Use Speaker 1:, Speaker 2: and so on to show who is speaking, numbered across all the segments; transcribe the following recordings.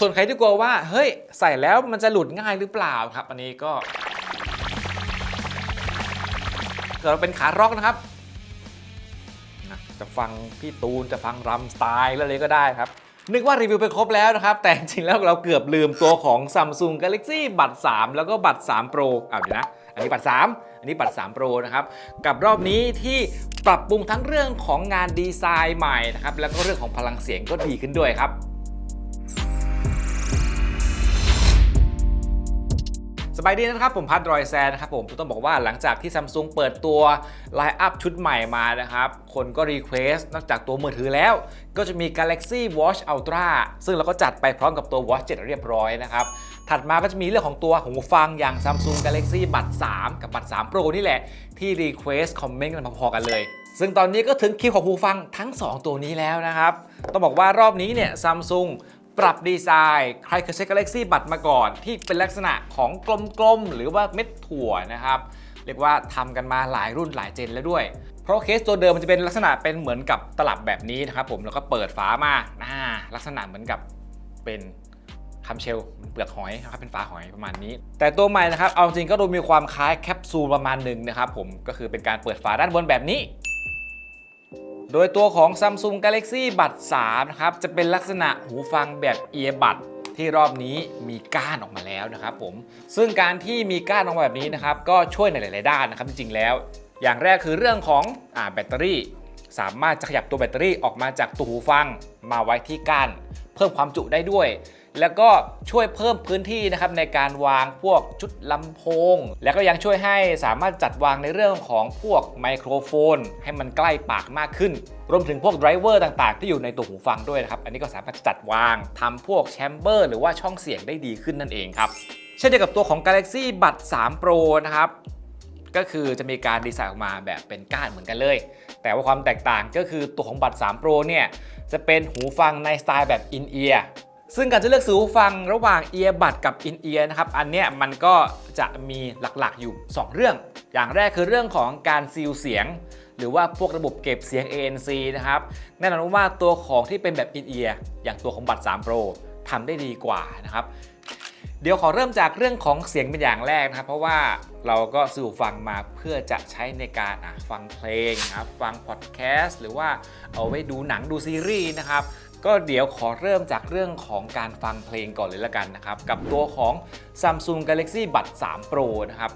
Speaker 1: ส่วนใครที่กลัวว่าเฮ้ยใส่แล้วมันจะหลุดง่ายหรือเปล่าครับ อันนี้ก็เกิดเราเป็นขาร็อกนะครับนะจะฟังพี่ตูนจะฟังรำสไตล์แล้วเลยก็ได้ครับ นึกว่ารีวิวไปครบแล้วนะครับ แต่จริงแล้วเราเกือบลืมตัวของ Samsung Galaxy บัตร 3 แล้วก็บัตร 3 Pro อ่าเดี๋ยวนะ อันนี้บัตร 3 อันนี้บัตร 3 Pro นะครับ กับรอบนี้ที่ปรับปรุงทั้งเรื่องของงานดีไซน์ใหม่นะครับ แล้วก็เรื่องของพลังเสียงก็ดีขึ้นด้วยครับ สบายดีนะครับผมพัดรอยแซนนะครับผมต้องบอกว่าหลังจากที่ Samsung เปิดตัวไลน์อัพชุดใหม่มานะครับ คนก็รีเควสต์นอกจากตัวมือถือแล้ว ก็จะมี Galaxy Watch Ultra ซึ่งเราก็จัดไปพร้อมกับตัว Watch 7 เรียบร้อยนะครับ ถัดมาก็จะมีเรื่องของตัวหูฟังอย่าง Samsung Galaxy บัตร3กับบัตร3 Pro นี่แหละ ที่รีเควสคอมเมนต์กันพอๆกันเลยซึ่งตอนนี้ก็ถึงคิวของหูฟังทั้ง 2 ตัวนี้แล้วนะครับ ต้องบอกว่ารอบนี้เนี่ย Samsung ปรับดีไซน์ ใครเคยใช้ Galaxy บัตรมาก่อน ที่เป็นลักษณะของกลมๆ หรือว่าเม็ดถั่วนะครับเรียกว่าทำกันมาหลายรุ่นหลายเจนแล้วด้วย เพราะเคสตัวเดิมมันจะเป็นลักษณะเป็นเหมือนกับตลับแบบนี้นะครับผมแล้วก็เปิดฝามาอ่าลักษณะเหมือนกับเป็นคำเชลเปลือกหอยนะครับเป็นฝาหอยประมาณนี้ แต่ตัวใหม่นะครับเอาจริงก็ดูมีความคล้ายแคปซูลประมาณหนึ่งนะครับผมก็คือเป็นการเปิดฝาด้านบนแบบนี้ โดยตัวของ Samsung Galaxy บัตร3นะครับจะเป็นลักษณะหูฟังแบบเอียบัตที่รอบนี้มีก้านออกมาแล้วนะครับผม ซึ่งการที่มีก้านออกมาแบบนี้นะครับก็ช่วยในหลาย ๆ ด้านนะครับจริง ๆ แล้ว อย่างแรกคือเรื่องของอแบตเตอรี่ สามารถจะขยับตัวแบตเตอรี่ออกมาจากตัวหูฟังมาไว้ที่ก้าน เพิ่มความจุได้ด้วย แล้วก็ช่วยเพิ่มพื้นที่นะครับในการวางพวกชุดลำโพง แล้วก็ยังช่วยให้สามารถจัดวางในเรื่องของพวกไมโครโฟน ให้มันใกล้ปากมากขึ้น รวมถึงพวกไดรเวอร์ต่างๆ ที่อยู่ในตัวหูฟังด้วยนะครับ อันนี้ก็สามารถจัดวางทำพวกแชมเบอร์หรือว่าช่องเสียงได้ดีขึ้นนั่นเองครับเช่นเดียวกับตัวของ Galaxy Buds 3 Pro นะครับก็คือจะมีการดีไซน์ออกมาแบบเป็นก้านเหมือนกันเลย แต่ว่าความแตกต่างก็คือตัวของบัตร3 Pro เนี่ย จะเป็นหูฟังในสไตล์แบบ in ear ซึ่งการจะเลือกซื้อหูฟังระหว่าง ear bud กับ in ear นะครับอันเนี้ยมันก็จะมีหลักๆอยู่ 2 เรื่อง อย่างแรกคือเรื่องของการซีลเสียง หรือว่าพวกระบบเก็บเสียง ANC นะครับแน่นอนว่าตัวของที่เป็นแบบ in ear อย่างตัวของบัตร3 Pro ทำได้ดีกว่านะครับเดี๋ยวขอเริ่มจากเรื่องของเสียงเป็นอย่างแรกนะครับ เพราะว่าเราก็ซื้อหูฟังมาเพื่อจะใช้ในการฟังเพลงนะครับฟังพอดแคสต์หรือว่าเอาไว้ดูหนังดูซีรีส์นะครับ ก็เดี๋ยวขอเริ่มจากเรื่องของการฟังเพลงก่อนเลยละกันนะครับ กับตัวของ Samsung Galaxy Buds 3 Pro นะครับ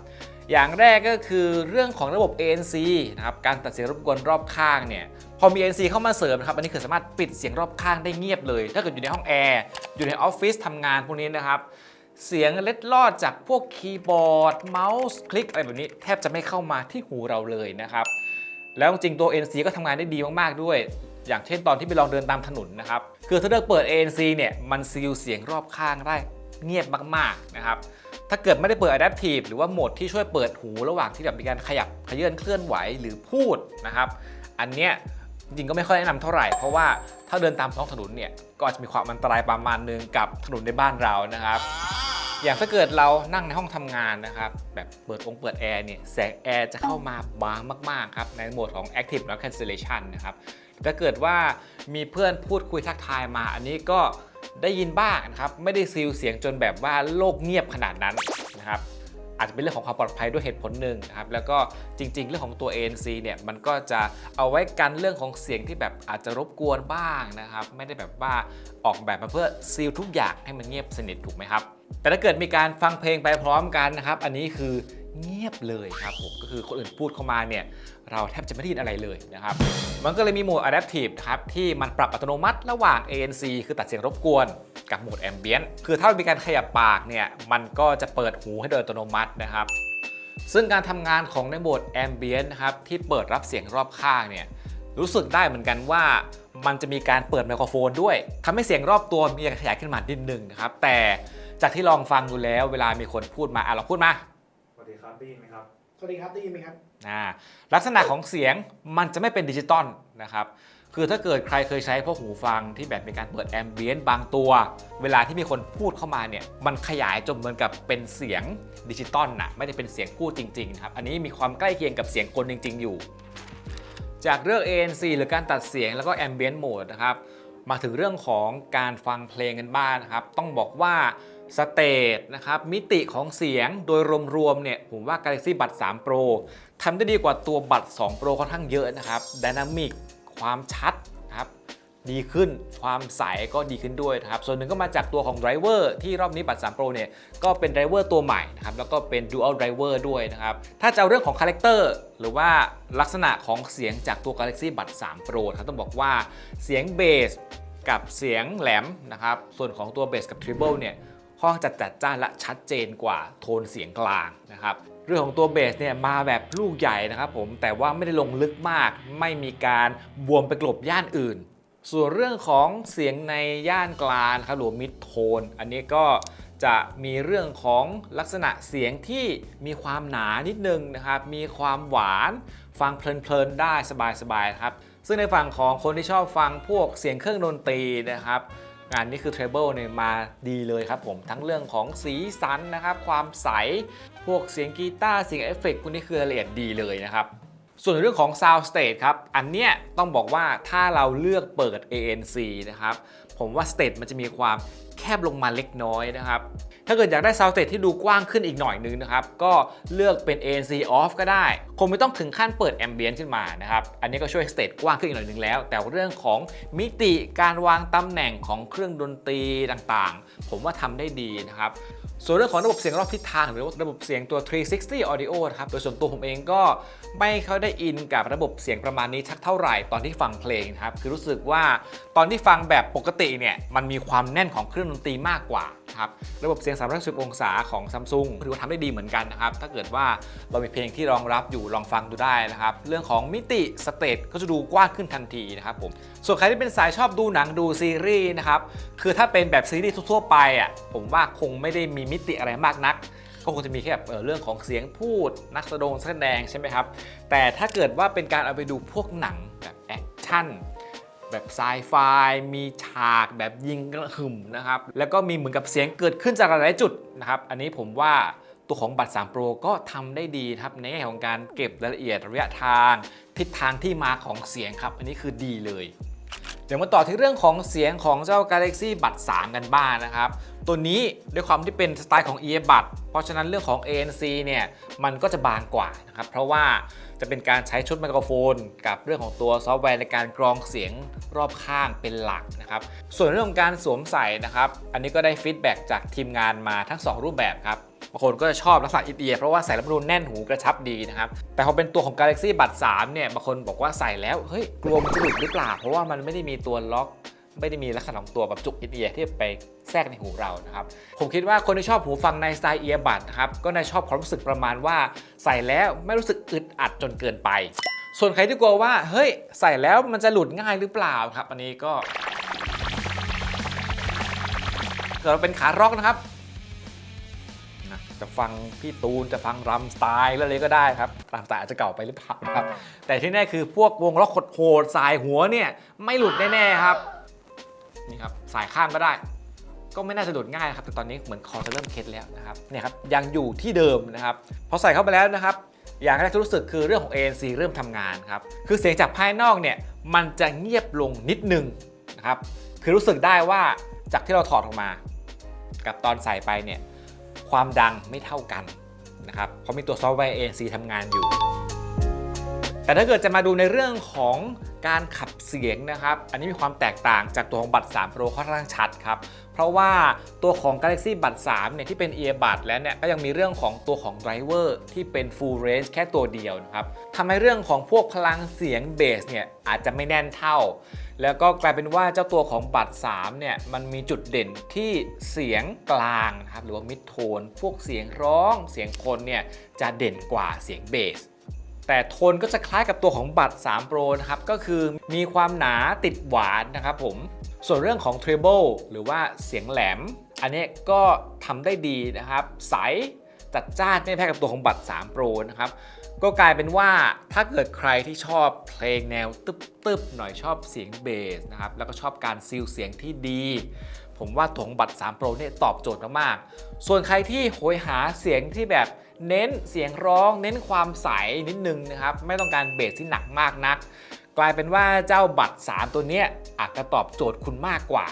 Speaker 1: อย่างแรกก็คือเรื่องของระบบ ANC นะครับการตัดเสียงรบกวนรอบข้างเนี่ยพอมี ANC เข้ามาเสริมนะครับอันนี้คือสามารถปิดเสียงรอบข้างได้เงียบเลย ถ้าเกิดอยู่ในห้องแอร์อยู่ในออฟฟิศทำงานพวกนี้นะครับเสียงเล็ดลอดจากพวกคีย์บอร์ด เมาส์คลิกอะไรแบบนี้แทบจะไม่เข้ามาที่หูเราเลยนะครับแล้วจริงตัว ANC ก็ทำงานได้ดีมาก ๆ ด้วย อย่างเช่นตอนที่ไปลองเดินตามถนนนะครับคือถ้าเลือกเปิด ANC เนี่ยมันซีลเสียงรอบข้างได้เงียบมากๆนะครับถ้าเกิดไม่ได้เปิด Adaptive หรือว่าโหมดที่ช่วยเปิดหูระหว่างที่แบบมีการขยับขยื่นเคลื่อนไหวหรือพูดนะครับ อันเนี้ยจริงก็ไม่ค่อยแนะนำเท่าไหร่ เพราะว่าถ้าเดินตามท้องถนนเนี่ยก็อาจจะมีความอันตรายประมาณนึงกับถนนในบ้านเรานะครับ อย่างถ้าเกิดเรานั่งในห้องทำงานนะครับ แบบเปิดองค์เปิดแอร์เนี่ยแสงแอร์จะเข้ามาบางมากๆครับในโหมดของ Active แล้ว Cancellation นะครับ ถ้าเกิดว่ามีเพื่อนพูดคุยทักทายมา อันนี้ก็ได้ยินบ้างนะครับ ไม่ได้ซีลเสียงจนแบบว่าโลกเงียบขนาดนั้นนะครับอาจจะเป็นเรื่องของความปลอดภัยด้วยเหตุผลหนึ่งนะครับแล้วก็จริง ๆ เรื่องของตัว ANC เนี่ยมันก็จะเอาไว้กันเรื่องของเสียงที่แบบอาจจะรบกวนบ้างนะครับ ไม่ได้แบบว่าออกแบบมาเพื่อซีลทุกอย่างให้มันเงียบสนิทถูกไหมครับ แต่ถ้าเกิดมีการฟังเพลงไปพร้อมกันนะครับ อันนี้คือ เงียบเลยครับผมก็คือคนอื่นพูดเข้ามาเนี่ยเราแทบจะไม่ได้ยินอะไรเลยนะครับ มันก็เลยมีโหมด Adaptive ครับ ที่มันปรับอัตโนมัติระหว่าง ANC คือตัดเสียงรบกวนกับโหมด Ambient คือถ้ามีการขยับปากเนี่ยมันก็จะเปิดหูให้โดยอัตโนมัตินะครับ ซึ่งการทำงานของในโหมด Ambient นะครับที่เปิดรับเสียงรอบข้างเนี่ยรู้สึกได้เหมือนกันว่ามันจะมีการเปิดไมโครโฟนด้วยทำให้เสียงรอบตัวมีการขยายขึ้นมานิดนึงนะครับ แต่จากที่ลองฟังดูแล้วเวลามีคนพูดมาอะเราพูดมา
Speaker 2: ได้ยินไหมครับ
Speaker 3: สวัสดีครับได้ยินไหมครับ
Speaker 1: อ่าลักษณะของเสียงมันจะไม่เป็นดิจิตอลนะครับ คือถ้าเกิดใครเคยใช้พวกหูฟังที่แบบมีการเปิดแอมเบียนบางตัว เวลาที่มีคนพูดเข้ามาเนี่ย มันขยายจนเหมือนกับเป็นเสียงดิจิตอลนะไม่ได้เป็นเสียงพูดจริงๆนะครับ อันนี้มีความใกล้เคียงกับเสียงคนจริง ๆ อยู่ จากเรื่อง ANC หรือการตัดเสียงแล้วก็ Ambient Mode นะครับ มาถึงเรื่องของการฟังเพลงกันบ้างนะครับ ต้องบอกว่า สเตจนะครับมิติของเสียงโดยรวมๆเนี่ยผมว่า Galaxy Buds 3 Pro ทำได้ดีกว่าตัวบัตร2 Pro ค่อนข้างเยอะนะครับดินามิกความชัดนะครับดีขึ้นความใสก็ดีขึ้นด้วยนะครับ ส่วนหนึ่งก็มาจากตัวของไดรเวอร์ที่รอบนี้บัตร3 Pro เนี่ยก็เป็นไดรเวอร์ตัวใหม่นะครับ แล้วก็เป็น Dual Driver ด้วยนะครับ ถ้าจะเอาเรื่องของคาแรคเตอร์หรือว่าลักษณะของเสียงจากตัว Galaxy Buds 3 Pro ครับต้องบอกว่าเสียงเบสกับเสียงแหลมนะครับ ส่วนของตัวเบสกับทริเบิลเนี่ย ค่อนข้างจะจัดจ้านและชัดเจนกว่าโทนเสียงกลางนะครับเรื่องของตัวเบสเนี่ยมาแบบลูกใหญ่นะครับผมแต่ว่าไม่ได้ลงลึกมาก ไม่มีการบวมไปกลบย่านอื่น ส่วนเรื่องของเสียงในย่านกลางครับหรือมิดโทน อันนี้ก็จะมีเรื่องของลักษณะเสียงที่มีความหนานิดนึงนะครับ มีความหวานฟังเพลินๆได้สบายๆครับ ซึ่งในฝั่งของคนที่ชอบฟังพวกเสียงเครื่องดนตรีนะครับ งานนี้คือ Treble เนี่ยมาดีเลยครับผมทั้งเรื่องของสีสันนะครับ ความใส พวกเสียงกีตาร์เสียงเอฟเฟกต์พวกนี้คือรายละเอียดดีเลยนะครับส่วนเรื่องของ Sound Stage ครับ อันเนี้ยต้องบอกว่าถ้าเราเลือกเปิด ANC นะครับ ผมว่า Stage มันจะมีความแคบลงมาเล็กน้อยนะครับ ถ้าเกิดอยากได้ Sound Stage ที่ดูกว้างขึ้นอีกหน่อยนึงนะครับ ก็เลือกเป็น ANC Off ก็ได้ คงไม่ต้องถึงขั้นเปิดแอมเบียนขึ้นมานะครับ อันนี้ก็ช่วยสเตดกว้างขึ้นอีกหน่อยนึงแล้ว แต่เรื่องของมิติการวางตำแหน่งของเครื่องดนตรีต่างๆ ผมว่าทำได้ดีนะครับ ส่วนเรื่องของระบบเสียงรอบทิศทาง หรือว่าระบบเสียงตัว 360 Audio นะครับ โดยส่วนตัวผมเองก็ไม่ค่อยได้อินกับระบบเสียงประมาณนี้ชักเท่าไหร่ตอนที่ฟังเพลงนะครับ คือรู้สึกว่าตอนที่ฟังแบบปกติเนี่ยมันมีความแน่นของเครื่องดนตรีมากกว่าครับระบบเสียง 360 องศาของ Samsung ถือว่าทำได้ดีเหมือนกันนะครับ ถ้าเกิดว่าเรามีเพลงที่รองรับอยู่ลองฟังดูได้นะครับ เรื่องของมิติสเตจก็จะดูกว้างขึ้นทันทีนะครับผม ส่วนใครที่เป็นสายชอบดูหนังดูซีรีส์นะครับ คือถ้าเป็นแบบซีรีส์ทั่วๆไปอะผมว่าคงไม่ได้มีมิติอะไรมากนัก ก็คงจะมีแค่แบบเรื่องของเสียงพูดนักแสดงแสดงใช่ไหมครับ แต่ถ้าเกิดว่าเป็นการเอาไปดูพวกหนังแบบแอคชั่นแบบไซไฟมีฉากแบบยิงกระหึ่มนะครับ แล้วก็มีเหมือนกับเสียงเกิดขึ้นจากหลายจุดนะครับ อันนี้ผมว่าตัวของบัตร3 Pro ก็ทำได้ดีครับในแง่ของการเก็บรายละเอียดระยะทาง ทิศทางที่มาของเสียงครับ อันนี้คือดีเลย เดี๋ยวมาต่อที่เรื่องของเสียงของเจ้า Galaxy Buds 3 กันบ้างนะครับ ตัวนี้ด้วยความที่เป็นสไตล์ของ earbud เพราะฉะนั้นเรื่องของ ANC เนี่ยมันก็จะบางกว่านะครับ เพราะว่าจะเป็นการใช้ชุดไมโครโฟน กับเรื่องของตัวซอฟต์แวร์ในการกรองเสียงรอบข้างเป็นหลักนะครับ ส่วนเรื่องของการสวมใส่นะครับ อันนี้ก็ได้ฟีดแบ็กจากทีมงานมาทั้ง 2 รูปแบบครับ บางคนก็จะชอบลักษณะอินเอียเพราะว่าใส่แล้วมันดูแน่นหูกระชับดีนะครับ แต่พอเป็นตัวของ Galaxy Buds 3เนี่ยบางคนบอกว่าใส่แล้วเฮ้ยกลัวมันจะหลุดหรือเปล่า เพราะว่ามันไม่ได้มีตัวล็อกไม่ได้มีลักษณะของตัวแบบจุกอินเอียที่ไปแทรกในหูเรานะครับ ผมคิดว่าคนที่ชอบหูฟังในสไตล์เอียบัดนะครับ ก็น่าชอบความรู้สึกประมาณว่า ใส่แล้วไม่รู้สึกอึดอัดจนเกินไป ส่วนใครที่กลัวว่า เฮ้ย ใส่แล้วมันจะหลุดง่ายหรือเปล่าครับ อันนี้ก็เกิดเราเป็นขาร็อกนะครับ จะฟังพี่ตูนจะฟังรัมสไตล์แล้วเลยก็ได้ครับตามสไตล์อาจจะเก่าไปหรือเปล่าครับ แต่ที่แน่คือพวกวงล็อกโหดสายหัวเนี่ยไม่หลุดแน่ๆครับนี่ครับสายข้างก็ได้ ก็ไม่น่าจะหลุดง่ายครับแต่ตอนนี้เหมือนคอจะเริ่มเคล็ดแล้วนะครับเนี่ยครับยังอยู่ที่เดิมนะครับพอใส่เข้าไปแล้วนะครับอย่างแรกที่รู้สึกคือเรื่องของ ANC เริ่มทำงานครับ คือเสียงจากภายนอกเนี่ยมันจะเงียบลงนิดนึงนะครับ คือรู้สึกได้ว่าจากที่เราถอดออกมา กับตอนใส่ไปเนี่ย ความดังไม่เท่ากันนะครับเพราะมีตัวซอฟต์แวร์ ANC ทำงานอยู่ แต่ถ้าเกิดจะมาดูในเรื่องของการขับเสียงนะครับ อันนี้มีความแตกต่างจากตัวของบัตร3 Pro ค่อนข้างชัดครับ เพราะว่าตัวของ Galaxy Buds 3เนี่ยที่เป็น earbud แล้วเนี่ยก็ยังมีเรื่องของตัวของ driver ที่เป็น full range แค่ตัวเดียวนะครับทำให้เรื่องของพวกพลังเสียงเบสเนี่ยอาจจะไม่แน่นเท่า แล้วก็กลายเป็นว่าเจ้าตัวของบัตร3เนี่ยมันมีจุดเด่นที่เสียงกลางนะครับหรือว่า mid tone พวกเสียงร้องเสียงคนเนี่ยจะเด่นกว่าเสียงเบสแต่โทนก็จะคล้ายกับตัวของบัตร3 Pro นะครับ ก็คือมีความหนาติดหวานนะครับผม ส่วนเรื่องของ Treble หรือว่าเสียงแหลม อันนี้ก็ทำได้ดีนะครับ ใสจัดจ้านไม่แพ้กับตัวของบัตร3 Pro นะครับ ก็กลายเป็นว่าถ้าเกิดใครที่ชอบเพลงแนวตึบๆหน่อยชอบเสียงเบสนะครับแล้วก็ชอบการซีลเสียงที่ดี ผมว่าตัวของบัตร3 Pro เนี่ยตอบโจทย์มากๆ ส่วนใครที่โหยหาเสียงที่แบบเน้นเสียงร้อง เน้นความใสนิดนึงนะครับไม่ต้องการเบสที่หนักมากนัก กลายเป็นว่าเจ้าบัตร 3 ตัวเนี้ยอาจจะตอบโจทย์คุณมากกว่า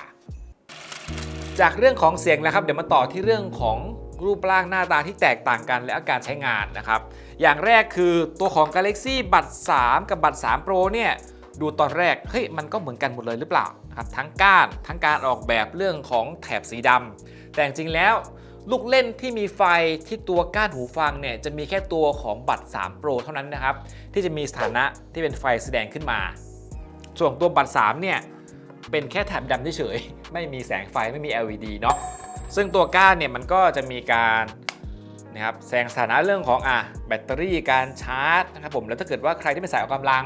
Speaker 1: จากเรื่องของเสียงแล้วครับเดี๋ยวมาต่อที่เรื่องของ รูปร่างหน้าตาที่แตกต่างกันและอาการใช้งานนะครับ อย่างแรกคือตัวของ Galaxy บัตร3กับบัตร3 Pro เนี่ยดูตอนแรกเฮ้ยมันก็เหมือนกันหมดเลยหรือเปล่านะครับทั้งก้านทั้งการออกแบบเรื่องของแถบสีดำแต่จริงแล้วลูกเล่นที่มีไฟที่ตัวก้านหูฟังเนี่ยจะมีแค่ตัวของบัตร 3 Pro เท่านั้นนะครับ ที่จะมีสถานะที่เป็นไฟแสดงขึ้นมา ส่วนตัวบัตร 3 เนี่ย เป็นแค่แถบดำเฉยๆไม่มีแสงไฟไม่มี LED เนาะ ซึ่งตัวก้านเนี่ยมันก็จะมีการนะครับแสงสถานะเรื่องของอะแบตเตอรี่การชาร์จนะครับผมแล้วถ้าเกิดว่าใครที่เป็นสายออกกำลัง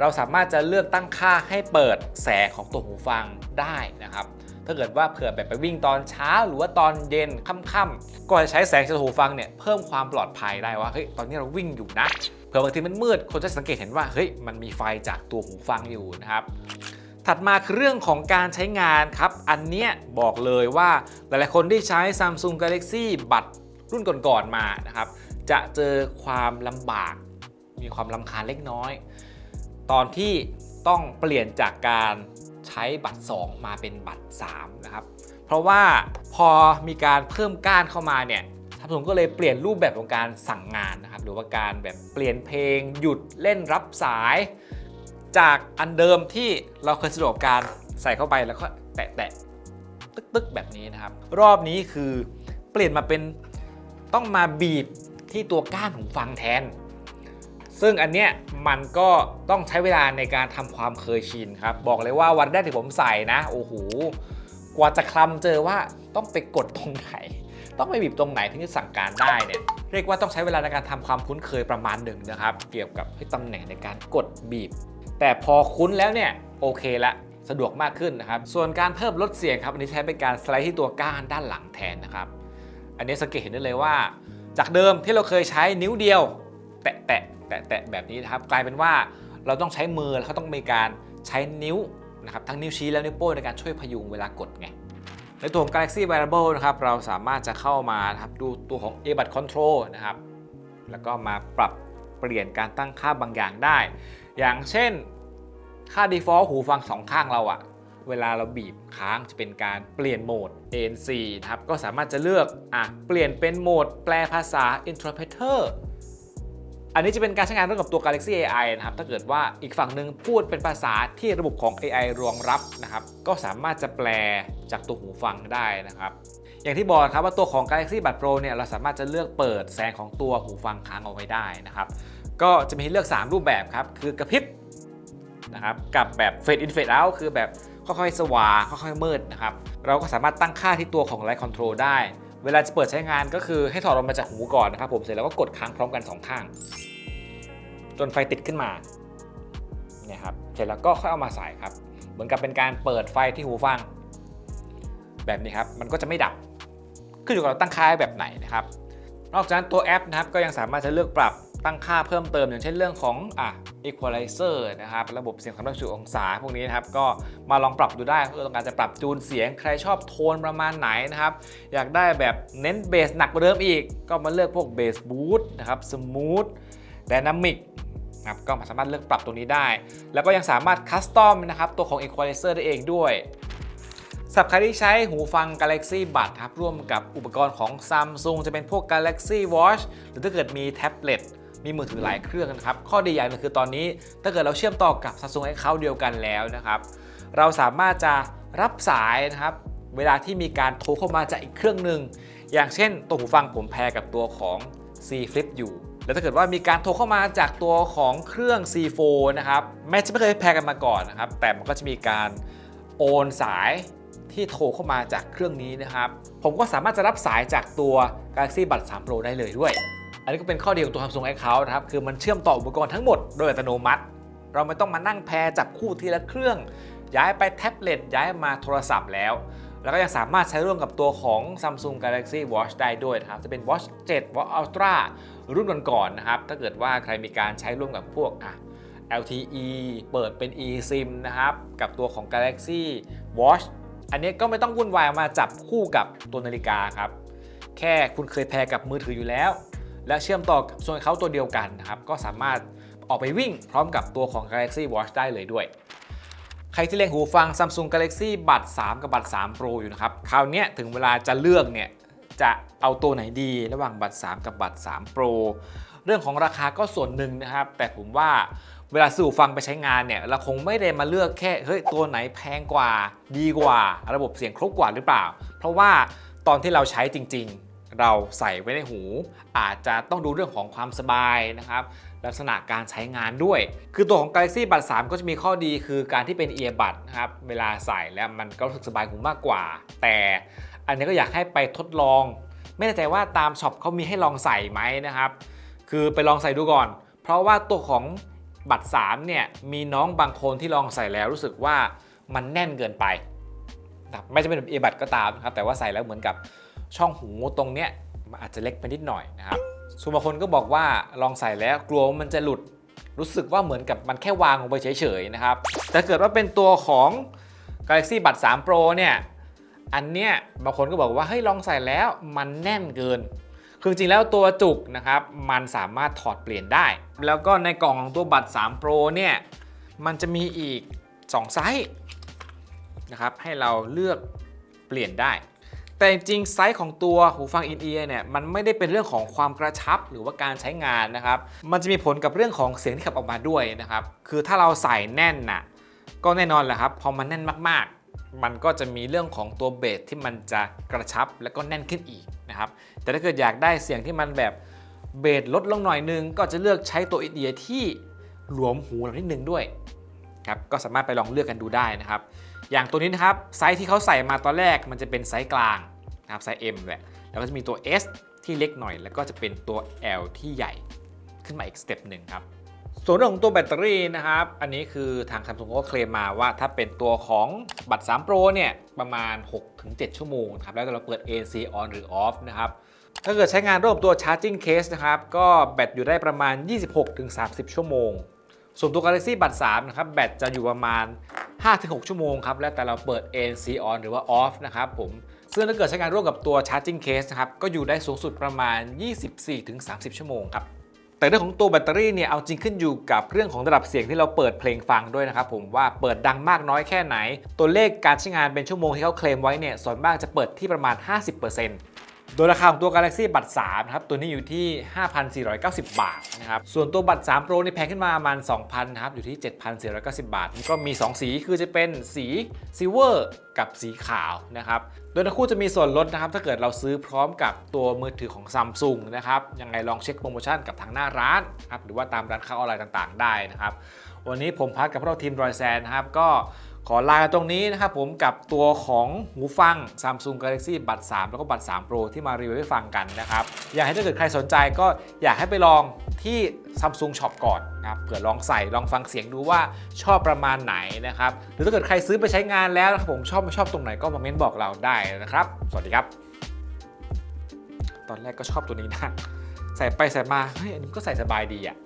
Speaker 1: เราสามารถจะเลือกตั้งค่าให้เปิดแสงของตัวหูฟังได้นะครับถ้าเกิดว่าเผื่อแบบไปวิ่งตอนเช้าหรือว่าตอนเย็นค่ำๆก็จะใช้แสงจากหูฟังเนี่ยเพิ่มความปลอดภัยได้ว่าเฮ้ยตอนนี้เราวิ่งอยู่นะเผื่อบางทีมันมืดคนจะสังเกตเห็นว่าเฮ้ยมันมีไฟจากตัวหูฟังอยู่นะครับ ถัดมาคือเรื่องของการใช้งานครับ อันเนี้ยบอกเลยว่าหลายๆคนที่ใช้ Samsung Galaxy บัตรรุ่นก่อนๆมานะครับ จะเจอความลำบาก มีความลำคาญเล็กน้อย ตอนที่ต้องเปลี่ยนจากการใช้บัตร 2 มาเป็นบัตร 3 นะครับ เพราะว่าพอมีการเพิ่มก้านเข้ามาเนี่ยทัพผมก็เลยเปลี่ยนรูปแบบของการสั่งงานนะครับ หรือว่าการแบบเปลี่ยนเพลงหยุดเล่นรับสาย จากอันเดิมที่เราเคยสะดวกการใส่เข้าไปแล้วก็แตะแตะตึกตึกๆแบบนี้นะครับ รอบนี้คือเปลี่ยนมาเป็นต้องมาบีบที่ตัวก้านหูฟังแทน ซึ่งอันเนี้ยมันก็ต้องใช้เวลาในการทำความเคยชินครับ บอกเลยว่าวันแรกที่ผมใส่นะ โอ้โหกว่าจะคลำเจอว่าต้องไปกดตรงไหน ต้องไปบีบตรงไหนถึงจะสั่งการได้เนี่ยเรียกว่าต้องใช้เวลาในการทำความคุ้นเคยประมาณหนึ่งนะครับ เกี่ยวกับให้ตำแหน่งในการกดบีบ แต่พอคุ้นแล้วเนี่ยโอเคละสะดวกมากขึ้นนะครับ ส่วนการเพิ่มลดเสียงครับ อันนี้ใช้เป็นการสไลด์ที่ตัวก้านด้านหลังแทนนะครับ อันนี้สังเกตเห็นได้เลยว่า จากเดิมที่เราเคยใช้นิ้วเดียว แตะแตะแตะแตะแบบนี้นะครับ กลายเป็นว่าเราต้องใช้มือแล้วก็ต้องมีการใช้นิ้วนะครับทั้งนิ้วชี้และนิ้วโป้งในการช่วยพยุงเวลากดไงในตัวของ Galaxy Wearable นะครับเราสามารถจะเข้ามานะครับดูตัวของ a b u d Control นะครับแล้วก็มาปรับเปลี่ยนการตั้งค่าบางอย่างได้ อย่างเช่นค่า default หูฟังสองข้างเราอะเวลาเราบีบค้างจะเป็นการเปลี่ยนโหมด ANC นะครับ ก็สามารถจะเลือกอะเปลี่ยนเป็นโหมดแปลภาษา interpreter อันนี้จะเป็นการใช้งานร่วมกับตัว Galaxy AI นะครับ ถ้าเกิดว่าอีกฝั่งหนึ่งพูดเป็นภาษาที่ระบบของ AI รองรับนะครับ ก็สามารถจะแปลจากตัวหูฟังได้นะครับ อย่างที่บอกครับว่าตัวของ Galaxy Buds Pro เนี่ยเราสามารถจะเลือกเปิดแสงของตัวหูฟังค้างเอาไว้ได้นะครับ ก็จะมีให้เลือก 3 รูปแบบครับ คือกระพริบนะครับกับแบบ Fade in Fade out คือแบบค่อยๆ สว่างค่อยๆมืดนะครับเราก็สามารถตั้งค่าที่ตัวของ Light Control ได้ เวลาจะเปิดใช้งานก็คือให้ถอดออกมาจากหูก่อนนะครับผมเสร็จแล้วก็กดค้างพร้อมกัน 2 ข้าง จนไฟติดขึ้นมาเนี่ยครับเสร็จแล้วก็ค่อยเอามาใส่ครับ เหมือนกับเป็นการเปิดไฟที่หูฟัง แบบนี้ครับมันก็จะไม่ดับ ขึ้นอยู่กับเราตั้งค่าแบบไหนนะครับนอกจากนั้นตัวแอปนะครับก็ยังสามารถจะเลือกปรับ ตั้งค่าเพิ่มเติม อย่างเช่นเรื่องของอะ equalizer นะครับระบบเสียงความร้อนจุองศาพวกนี้นะครับก็มาลองปรับดูได้เพื่อต้องการจะปรับจูนเสียงใครชอบโทนประมาณไหนนะครับอยากได้แบบเน้นเบสหนักกว่าเดิมอีก ก็มาเลือกพวกเบสบูทนะครับสมูท d y นามิกนะครับก็สามารถเลือกปรับตรงนี้ได้ แล้วก็ยังสามารถคัสตอมนะครับตัวของ equalizer ได้เองด้วยสำหรับใครที่ใช้หูฟัง Galaxy Buds ครับร่วมกับอุปกรณ์ของ Samsung จะเป็นพวก Galaxy Watch หรือถ้าเกิดมีแท็บเล็ต มีมือถือหลายเครื่องนะครับ ข้อดีอย่างนึงคือตอนนี้ ถ้าเกิดเราเชื่อมต่อกับ Samsung Account เดียวกันแล้วนะครับ เราสามารถจะรับสายนะครับ เวลาที่มีการโทรเข้ามาจากอีกเครื่องหนึ่ง อย่างเช่นตัวหูฟังผมแพรกับตัวของ C Flip อยู่แล้วถ้าเกิดว่ามีการโทรเข้ามาจากตัวของเครื่อง C4 นะครับ แม้จะไม่เคยแพรกันมาก่อนนะครับ แต่มันก็จะมีการโอนสายที่โทรเข้ามาจากเครื่องนี้นะครับ ผมก็สามารถจะรับสายจากตัว Galaxy Buds 3 Pro ได้เลยด้วย อันนี้ก็เป็นข้อดีของตัว Samsung Account นะครับ คือมันเชื่อมต่ออุปกรณ์ทั้งหมดโดยอัตโนมัติ เราไม่ต้องมานั่งแพรจับคู่ทีละเครื่อง ย้ายไปแท็บเล็ตย้ายมาโทรศัพท์แล้ว แล้วก็ยังสามารถใช้ร่วมกับตัวของ Samsung Galaxy Watch ได้ด้วยนะครับ จะเป็น Watch 7 Watch Ultra รุ่นก่อนๆนะครับ ถ้าเกิดว่าใครมีการใช้ร่วมกับพวกอะ LTE เปิดเป็น eSIM นะครับ กับตัวของ Galaxy Watch อันนี้ก็ไม่ต้องวุ่นวายมาจับคู่กับตัวนาฬิกาครับ แค่คุณเคยแพรกับมือถืออยู่แล้ว และเชื่อมต่อกับส่วนเขาตัวเดียวกันนะครับก็สามารถออกไปวิ่งพร้อมกับตัวของ Galaxy Watch ได้เลยด้วย ใครที่เล็งหูฟัง Samsung Galaxy Buds 3 กับ Buds 3 Pro อยู่นะครับ คราวนี้ถึงเวลาจะเลือกเนี่ยจะเอาตัวไหนดีระหว่าง Buds 3กับ Buds 3 Pro เรื่องของราคาก็ส่วนหนึ่งนะครับ แต่ผมว่าเวลาซื้อฟังไปใช้งานเนี่ย เราคงไม่ได้มาเลือกแค่เฮ้ยตัวไหนแพงกว่า ดีกว่า ระบบเสียงครบกว่าหรือเปล่า เพราะว่าตอนที่เราใช้จริง ๆ เราใส่ไว้ในหู อาจจะต้องดูเรื่องของความสบายนะครับ ลักษณะการใช้งานด้วย คือตัวของ Galaxy Buds 3ก็จะมีข้อดีคือการที่เป็น earbud นะครับ เวลาใส่แล้วมันก็รู้สึกสบายหูมากกว่า แต่อันนี้ก็อยากให้ไปทดลอง ไม่แน่ใจว่าตามช็อปเขามีให้ลองใส่ไหมนะครับ คือไปลองใส่ดูก่อน เพราะว่าตัวของบัตร3เนี่ยมีน้องบางคนที่ลองใส่แล้วรู้สึกว่ามันแน่นเกินไปนะไม่จะเป็นเอบัตก็ตามนะครับแต่ว่าใส่แล้วเหมือนกับ ช่องหูตรงเนี้ยมันอาจจะเล็กไปนิดหน่อยนะครับส่วนบางคนก็บอกว่าลองใส่แล้วกลัวว่ามันจะหลุด รู้สึกว่าเหมือนกับมันแค่วางลงไปเฉยๆนะครับแต่เกิดว่าเป็นตัวของ Galaxy Buds 3 Pro เนี่ยอันเนี้ยบางคนก็บอกว่าเฮ้ยลองใส่แล้วมันแน่นเกินคือจริงแล้วตัวจุกนะครับมันสามารถถอดเปลี่ยนได้ แล้วก็ในกล่องของตัวบัตร 3 Pro เนี่ยมันจะมีอีก 2 ไซส์นะครับให้เราเลือกเปลี่ยนได้ แต่จริงไซส์ของตัวหูฟังอินเอียร์เนี่ยมันไม่ได้เป็นเรื่องของความกระชับหรือว่าการใช้งานนะครับมันจะมีผลกับเรื่องของเสียงที่ขับออกมาด้วยนะครับคือถ้าเราใส่แน่นน่ะก็แน่นอนแหละครับพอมันแน่นมากๆ มันก็จะมีเรื่องของตัวเบสที่มันจะกระชับแล้วก็แน่นขึ้นอีกนะครับแต่ถ้าเกิดอยากได้เสียงที่มันแบบเบสลดลงหน่อยนึง ก็จะเลือกใช้ตัวอินเดียที่หลวมหูเรานิดนึงด้วยครับก็สามารถไปลองเลือกกันดูได้นะครับ อย่างตัวนี้นะครับ ไซส์ที่เขาใส่มาตอนแรกมันจะเป็นไซส์กลางนะครับไซส์ M แหละ แล้วก็จะมีตัว S ที่เล็กหน่อย แล้วก็จะเป็นตัว L ที่ใหญ่ขึ้นมาอีกสเต็ปหนึ่งครับ ส่วนเรื่องของตัวแบตเตอรี่นะครับ อันนี้คือทาง Samsung ก็เคลมมาว่าถ้าเป็นตัวของบัตร 3 Pro เนี่ย ประมาณ 6-7 ชั่วโมงครับ แล้วแต่เราเปิด AC on หรือ off นะครับ ถ้าเกิดใช้งานร่วมตัว charging case นะครับ ก็แบตอยู่ได้ประมาณ 26-30 ชั่วโมง ส่วนตัว Galaxy Buds 3นะครับแบตจะอยู่ประมาณ 5-6 ชั่วโมงครับแล้วแต่เราเปิด ANC on หรือว่า off นะครับผมซึ่งถ้าเกิดใช้งานร่วมกับตัว charging case นะครับก็อยู่ได้สูงสุดประมาณ 24-30 ชั่วโมงครับแต่เรื่องของตัวแบตเตอรี่เนี่ยเอาจริงขึ้นอยู่กับเรื่องของระดับเสียงที่เราเปิดเพลงฟังด้วยนะครับผมว่าเปิดดังมากน้อยแค่ไหน ตัวเลขการใช้งานเป็นชั่วโมงที่เขาเคลมไว้เนี่ยส่วนมากจะเปิดที่ประมาณ 50% โดยราคาของตัว Galaxy Buds 3นะครับ ตัวนี้อยู่ที่ 5,490 บาทนะครับ ส่วนตัวบัตร3 Pro นี่แพงขึ้นมาประมาณ 2,000นะครับ อยู่ที่ 7,490 บาท ก็มี 2 สีคือจะเป็นสีซิลเวอร์กับสีขาวนะครับ โดยทั้งคู่จะมีส่วนลดนะครับ ถ้าเกิดเราซื้อพร้อมกับตัวมือถือของ Samsung นะครับ ยังไงลองเช็คโปรโมชั่นกับทางหน้าร้านครับ หรือว่าตามร้านค้าออนไลน์ต่างๆ ได้นะครับ วันนี้ผมพัดกับพวกเราทีมรอยแซนนะครับ ก็ ขอลาตรงนี้นะครับผมกับตัวของหูฟัง Samsung Galaxy Buds 3 แล้วก็ Buds 3 Pro ที่มารีวิวให้ฟังกันนะครับ อยากให้ถ้าเกิดใครสนใจก็อยากให้ไปลองที่ Samsung Shop ก่อนนะครับเผื่อลองใส่ลองฟังเสียงดูว่าชอบประมาณไหนนะครับ หรือถ้าเกิดใครซื้อไปใช้งานแล้วนะครับผมชอบไม่ชอบตรงไหนก็มาเม้นบอกเราได้นะครับ สวัสดีครับ ตอนแรกก็ชอบตัวนี้นะใส่ไปใส่มาเฮ้ยอันนี้ก็ใส่สบายดีอะ